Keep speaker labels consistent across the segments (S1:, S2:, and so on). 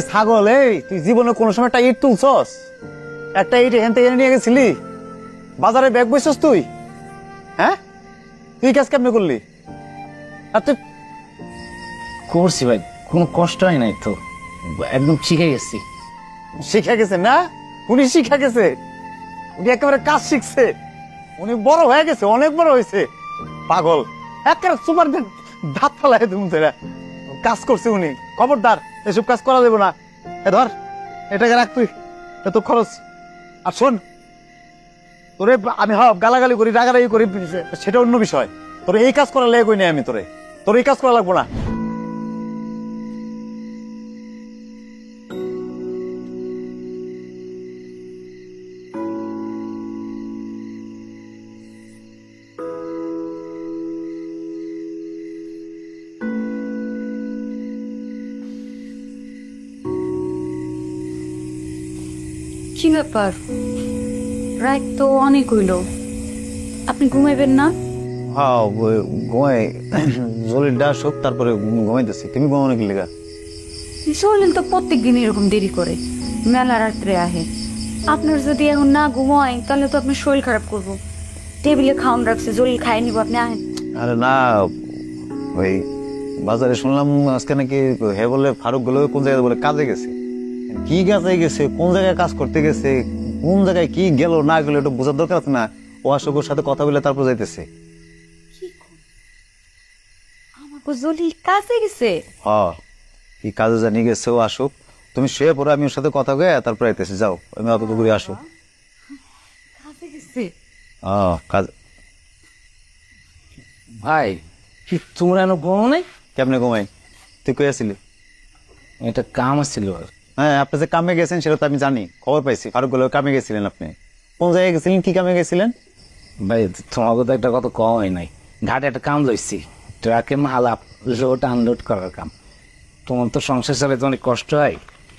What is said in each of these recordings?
S1: ছাগল এই তুই জীবনে কোনো সময় একটা ইট তুলছস? একটা ইট এখান থেকে নিয়ে গেছিলি? বাজারে ব্যাগ বসছস তুই? হ্যাঁ? তুই কাজ কেমনে করলি? আর তুই
S2: করছি ভাই কোনো কষ্ট হয় নাই তো। একদম শিখে গেছি।
S1: শিখে গেছে না? উনি শিখে গেছে। উনি একেবারে কাজ শিখছে। উনি বড় হয়ে গেছে অনেক বড় হয়েছে। পাগল। একেবারে সুপার ধাত ফেলায় তুমি কাজ করছে উনি। খবরদার, এসব কাজ করা দেবো না। এ ধর, এটাকে রাখ তুই এত খরচ। আর শোন, তোরে আমি হব গালাগালি করি, রাগারাগি করি, সেটা অন্য বিষয়। তোর এই কাজ করা লেগে নাই আমি তোরে। তোর এই কাজ করা লাগবো না।
S3: কি ব্যাপার? রাত তো অনেক হইল। আপনি ঘুমাইবেন না?
S1: হ্যাঁ ঘুমাই। জলিলটা আসুক তারপরে ঘুমাইতেছি। তুমি ঘুমানো কি লেগা?
S3: সলিল তো প্রত্যেক দিন এরকম দেরি করে। মেলা রাত্রে আহে। আপনার যদি এখন না ঘুমায় তাহলে তো আপনার শরীর খারাপ করব। টেবিলে খাওয়ান রাখছে জলিল খাই নিব আপনি আহেন।
S1: আরে না ওই বাজারে শুনলাম আজকে নাকি হে বলে ফারুকগুলো কোন জায়গায় বলে কাজে গেছে। কি কাজে গেছে কোন জায়গায় কাজ করতে গেছে কোন জায়গায় কি গেল না গেল একটু বোঝার দরকার আছে না? ও অশোকের সাথে কথা বলে তারপর যাইতেছে।
S3: আমার জলিল গেছে।
S1: হ কি কাজে জানি গেছে ও আসুক তুমি শুয়ে পরে আমি ওর সাথে কথা কয়ে তারপর আইতেছি যাও আমি অত করে আসো।
S3: গেছে।
S1: কাজ
S2: ভাই কি তোমরা এনে গো নাই?
S1: কেমনে ঘুমাই? তুই কই আসিলি?
S2: এটা কাম ছিল
S1: হ্যাঁ আপনি যে কামে গেছেন সেটা তো আমি জানি। খবর পাইছি। ফারুকগুলো কামে গেছিলেন আপনি। কোন জায়গায় গেছিলেন কি কামে গেছিলেন?
S2: ভাই তোমাকে তো একটা কথা কম হয় নাই। ঘাটে একটা কাম লইছি। ট্রাকে মাল আপ লোড আনলোড করার কাম। তোমার তো সংসার চালাতে অনেক কষ্ট হয়।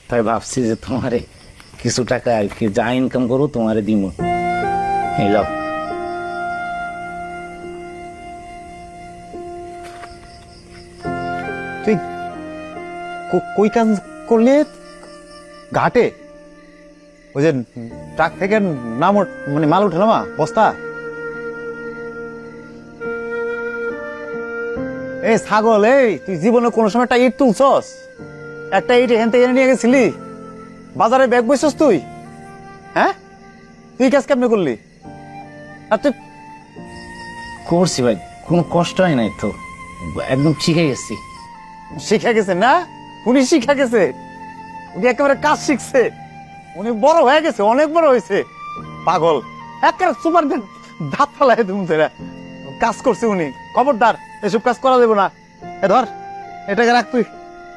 S2: তাই ভাবছি যে তোমারে কিছু টাকা আর কি যা ইনকাম করব তোমারে দিব এই লাও।
S1: তুই কই কাজ করলে? ঘাটে? ওই যে ট্রাক থেকে নাম মানে মাল উঠে নামা বস্তা। এই ছাগল এই তুই জীবনে কোনো সময় একটা ইট তুলছস? একটা ইট এখান থেকে এনে নিয়ে গেছিলি? বাজারে ব্যাগ বসছস তুই? হ্যাঁ? তুই কাজ কেমনে করলি? আর তুই
S2: করছি ভাই কোনো কষ্ট হয় নাই তো। একদম শিখে গেছি।
S1: শিখে গেছে না? উনি শিখে গেছে? উনি একেবারে কাজ শিখছে। উনি বড় হয়ে গেছে, অনেক বড় হয়েছে। পাগল। একেবারে সুপার ধাত ফেলায় তুমি কাজ করছে উনি। খবরদার, এসব কাজ করা দেবো না। এ ধর, এটাকে রাখ তুই।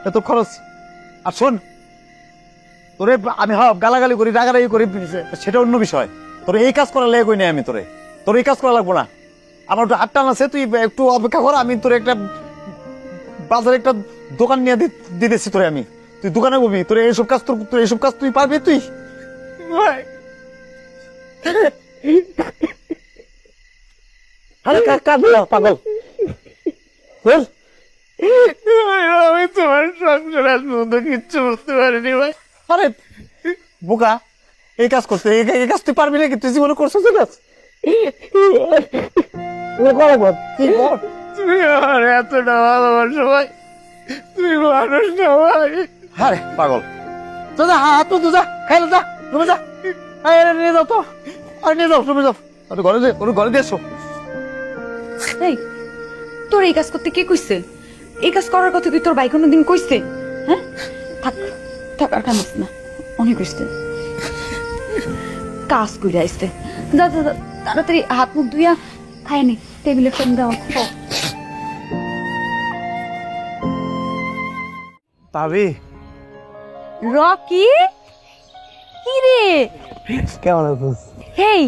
S1: এত খরচ। আর শোন, তোরে আমি হব গালাগালি করি, রাগারাগি করি সেটা অন্য বিষয়। তোর এই কাজ করা লেগে নাই আমি তোরে। তোর এই কাজ করা লাগবো না। আমার একটু হাত টান আছে, তুই একটু অপেক্ষা কর, আমি তোর একটা বাজারে একটা দোকান নিয়ে দিতেছি তোরে আমি। তুই দোকানে বলবি তোর এইসব কাজ তোর তোর এইসব কাজ তুই পারবি তুই? আরে কাঁদবি না, পাগল। বল।
S4: আমি তোমার সংসার আজ পর্যন্ত কিচ্ছু বুঝতে পারিনি ভাই।
S1: আরে বোকা এই কাজ করতে এই কাজ তুই পারবি নাকি? তুই জীবনে করছিস করা তুই
S4: আমার এতটা ভালোবাসো ভাই। তুমি মানুষ না ভাই।
S1: আরে পাগল। তো যা হাত তো যা খাইলে যা রুমে যা। আরে নিয়ে যাও তো। আরে নিয়ে যাও রুমে যাও। আরে ঘরে যে ওর ঘরে দিয়ে এসো।
S3: এই তোর এই কাজ করতে কে কইছে? এই কাজ করার কথা কি তোর ভাই কোনোদিন কইছে? হ্যাঁ? থাক থাক আর কামিস না। অনেক কইছে কাজ কইরা আইছে। যা যা তাড়াতাড়ি হাত মুখ ধুইয়া খায় নি টেবিলে ফোন দাও খাও। রকি? কি রে
S4: কেমন আছিস?
S3: হেই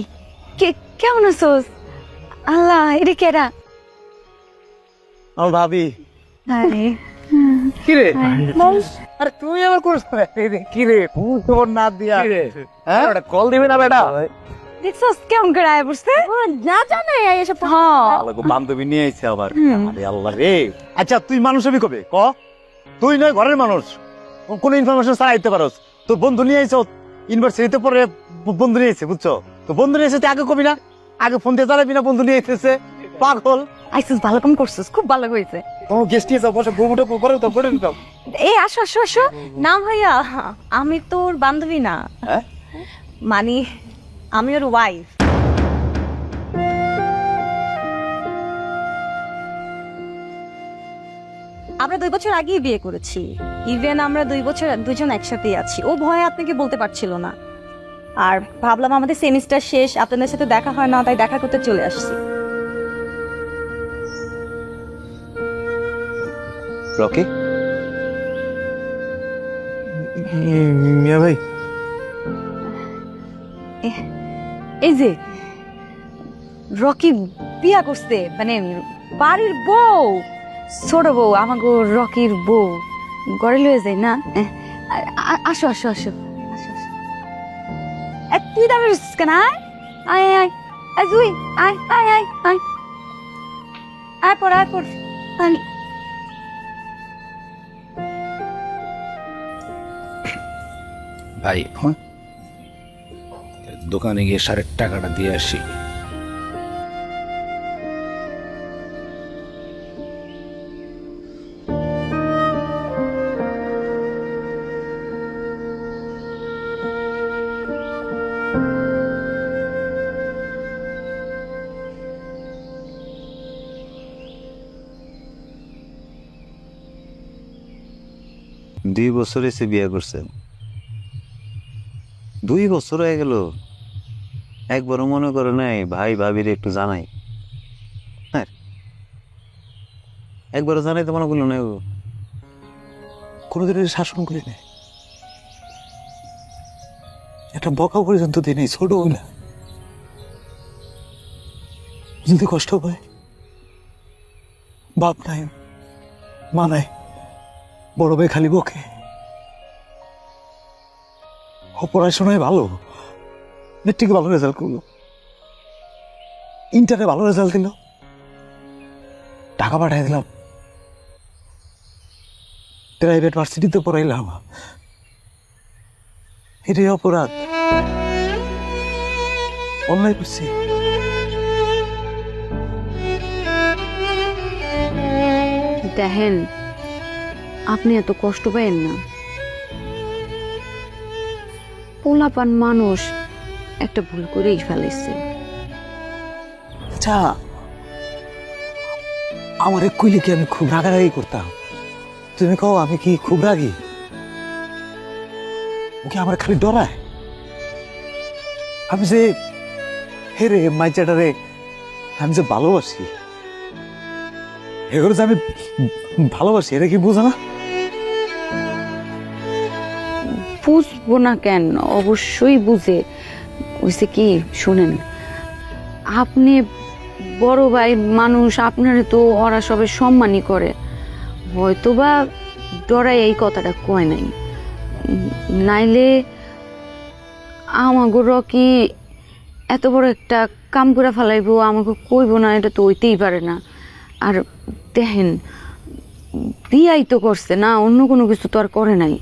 S3: কে কেমন আছোস? আল্লাহ এটা কেরা?
S4: আমার ভাবি।
S3: আরে।
S4: কি রে
S1: আরে তুমি আবার করছ কি রে খবর না দিয়া। হ্যাঁ?
S4: কল দিবি না বেটা?
S3: দেখছস কেমন করে আয় বসতে না জানে এসব হ্যাঁ।
S1: বান্ধবী নিয়ে আইছে আবার। আরে আল্লাহ রে। আচ্ছা তুই মানুষ হবি কবে? ক? তুই নয় ঘরের মানুষ। কোনো ইনফরমেশন ছাড়া আইতে পারোস। তোর বন্ধু নিয়ে আইছো ইউনিভার্সিটিতে পরে বন্ধু নিয়ে এসে বুঝছ? তো বন্ধু নিয়ে এসে আগে কবি না? আগে ফোন দিয়ে চালাবি না বন্ধু নিয়ে এসেছে পাগল।
S3: আইসিস ভালো কাম করছিস খুব ভালো হয়েছে।
S1: কোনো গেস্ট নিয়ে যাও বসে ঘুমুটে করে দাও করে দাও
S3: এই আসো আসো আসো।
S5: না ভাইয়া আমি তোর বান্ধবী না।
S1: হ্যাঁ?
S5: মানে আমি ওর ওয়াইফ আমরা দুই বছর আগেই বিয়ে করেছি। ইভেন আমরা দুই বছর দুজন একসাথেই আছি। ও ভয়ে আপনাকে বলতে পারছিল না। আর ভাবলাম আমাদের সেমিস্টার শেষ আপনাদের সাথে দেখা হয় না তাই দেখা করতে চলে আসছি।
S1: রকি? মিয়া ভাই।
S3: এই যে রকি বিয়া করছে মানে বাড়ির বউ ছোট বউ আমাকে রকির বউ। গড়ে লয়ে যায় না? আসো আসো আসো। আসো, তুই দাঁড়িয়ে রয়েছিস কেন? আয় আয় আয় আয় তুই আয় আয় আয় আয়। আয় পর আয় পর।
S2: ভাই হ্যাঁ? দোকানে গিয়ে সারের টাকাটা দিয়ে আসি।
S6: দুই বছর এসে বিয়ে করছেন দুই বছর হয়ে গেল। একবারও মনে করে নাই, ভাই ভাবির একটু জানাই। হ্যাঁ। একবারও জানাই তো মনে করল না
S1: কোনোদিন শাসন করি নাই। একটা বকা পর্যন্ত দিই নাই, ছোট না। যদি কষ্ট পায়, বাপ নাই, মা নাই বড় ভাই খালি বকে। পড়াশোনায় ভালো। মেট্রিকে ভালো রেজাল্ট করল। ইন্টারে ভালো রেজাল্ট দিল। টাকা পাঠিয়ে দিলাম। প্রাইভেট ভার্সিটিতে পড়াইলাম। এটাই অপরাধ। অন্যায় করছি।
S3: দেখেন আপনি এত কষ্ট পাইন না। পোলাপান মানুষ একটা ভুল করেই ফেলেছে
S1: আচ্ছা আমার কইলে কি আমি খুব রাগারাগি করতাম? তুমি কও আমি কি খুব রাগি? ও কি আমার খালি ডরায়? আমি যে হে রে মাইচাটারে আমি যে ভালোবাসি, এগুলো যে আমি ভালোবাসি, এটা কি বুঝো না?
S3: বুঝব না কেন? অবশ্যই বুঝে। ওইসে কি? শুনেন, আপনি বড় ভাই মানুষ, আপনার তো ওরা সবে সম্মানই করে। হয়তো বা ডরাই এই কথাটা কয় নাই। নাইলে আমাগো রকি এত বড় একটা কাম করে ফেলাইবো, আমাকে কইব না, এটা তো হইতেই পারে না। আর দেখেন বিয়াই তো করছে না, অন্য কোনো কিছু তো আর করে নাই।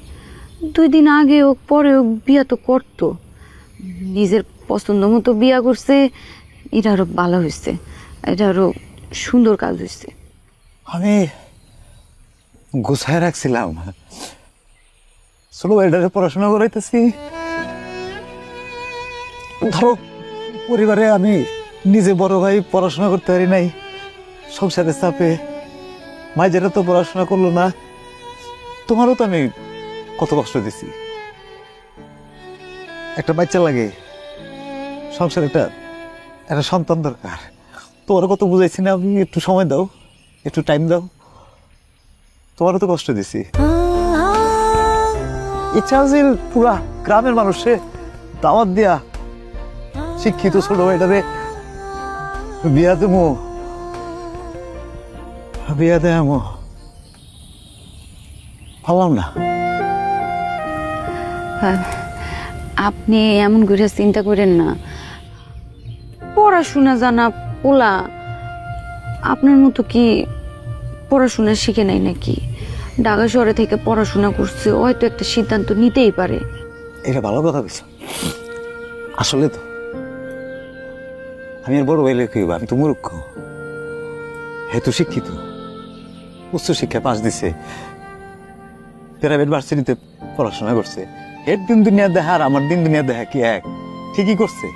S3: দুই দিন আগে হোক পরে হোক বিয়া তো করতো। নিজের পছন্দ মতো বিয়া করছে, এটা আরও ভালো হয়েছে। এটা আরও সুন্দর কাজ হয়েছে।
S1: আমি গুছায় রাখছিলাম। ছোট ভাইটারে পড়াশোনা করাইতেছি। ধরো, পরিবারে আমি নিজে বড় ভাই পড়াশোনা করতে পারি নাই। সংসারের চাপে মাইজেরা তো পড়াশোনা করল না। তোমারও তো আমি কত কষ্ট দিছি। একটা বাচ্চা লাগে, সংসার একটা একটা সন্তান দরকার। তোমারও কত বুঝাইছি না আমি একটু সময় দাও, একটু টাইম দাও। তোমারও তো কষ্ট দিছি। ইচ্ছা আছে পুরা গ্রামের মানুষে দাওয়াত দিয়া শিক্ষিত ছোট ভাইটারে বিয়া দেবো। বিয়া দেবো। পারলাম না।
S3: আর আপনি এমন করে চিন্তা করেন না। পড়াশোনা জানা পোলা, আপনার মতো কি পড়াশোনা শিখে নাই নাকি? ঢাকা শহরে থেকে পড়াশোনা করছে, হয়তো একটা সিদ্ধান্ত নিতেই পারে।
S1: এটা ভালো কথা বলছো আসলে তো, আমি আর বড় ভাইলে কি আমি তো মূর্খ। হেতু শিক্ষিত, উচ্চ শিক্ষা পাশ দিছে, প্রাইভেট ভার্সিটিতে পড়াশোনা করছে। এর দিন দুনিয়া দেখা আর আমার দিন দুনিয়া দেখা কি এক? ঠিকই করছে।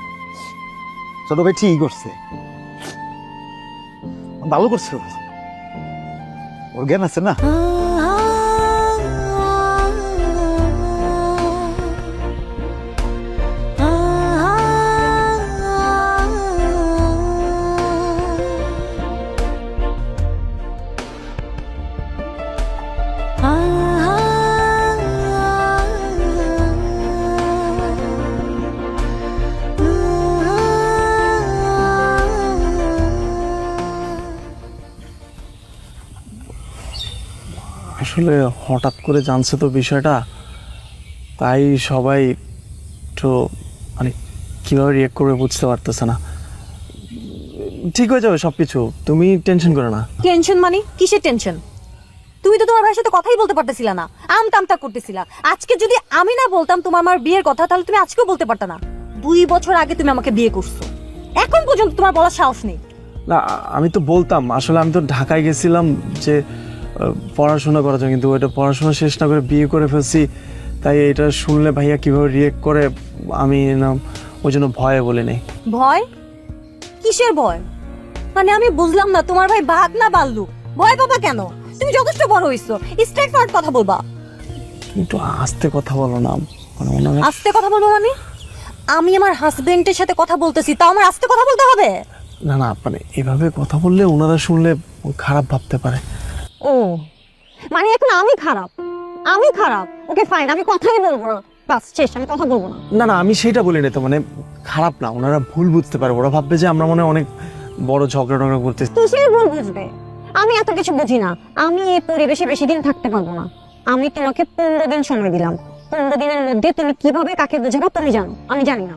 S1: ছোট ভাই ঠিকই করছে। ভালো করছে ওর জ্ঞান আছে না?
S7: আসলে হঠাৎ করে জানছে তো বিষয়টা তাই সবাই একটু মানে কীভাবে রিয়েক্ট করবে বুঝতে পারতেছে না। ঠিক হয়ে যাবে সব কিছু তুমি টেনশন করো না।
S5: টেনশন মানে? কিসের টেনশন তুমি তো তোমার ভাইয়ের সাথে কথাই বলতে পারতেছিলা না আম তামতা করতেছিলা। আজকে যদি আমি না বলতাম তোমার আমার বিয়ের কথা তাহলে তুমি আজকেও বলতে পারতা না। দুই বছর আগে তুমি আমাকে বিয়ে করছ। এখন পর্যন্ত তোমার বলার সাহস নেই।
S7: না আমি তো বলতাম আসলে আমি তো ঢাকায় গেছিলাম যে পড়াশোনা করার জন্য কিন্তু ওইটা পড়াশোনা শেষ না করে বিয়ে করে ফেলছি তাই এটা শুনলে ভাইয়া কীভাবে রিয়েক্ট করে আমি না ওই জন্য ভয়ে বলে নেই
S5: ভয়? কিসের ভয়? মানে আমি বুঝলাম না তোমার ভাই বাঘ না বাল্লু ভয় পাবা কেন? তুমি যথেষ্ট বড় হইছো স্ট্রেট ফরওয়ার্ড কথা বলবা।
S7: একটু আস্তে কথা বলো না মানে
S5: আস্তে কথা বলব মানে? আমি আমার হাজবেন্ডের সাথে কথা বলতেছি তাও আমার আস্তে কথা বলতে হবে?
S7: না না মানে এভাবে কথা বললে ওনারা শুনলে খারাপ ভাবতে পারে।
S5: ও। মানে এখন আমি খারাপ। আমি খারাপ। ওকে ফাইন আমি কথাই বলব না। বাস শেষ আমি কথা বলব না।
S7: না না আমি সেটা বলি না তো মানে খারাপ না ওনারা ভুল বুঝতে পারে। ওরা ভাববে যে আমরা মনে অনেক বড় ঝগড়া টগড়া করতেছি
S8: কিসের ভুল বুঝবে। আমি এত কিছু বুঝি না। আমি এই পরিবেশে বেশি দিন থাকতে পারব না। আমি তোমাকে পনেরো দিন সময় দিলাম। পনেরো দিনের মধ্যে তুমি কীভাবে কাকে বোঝাবে তুমি জানো। আমি জানি না।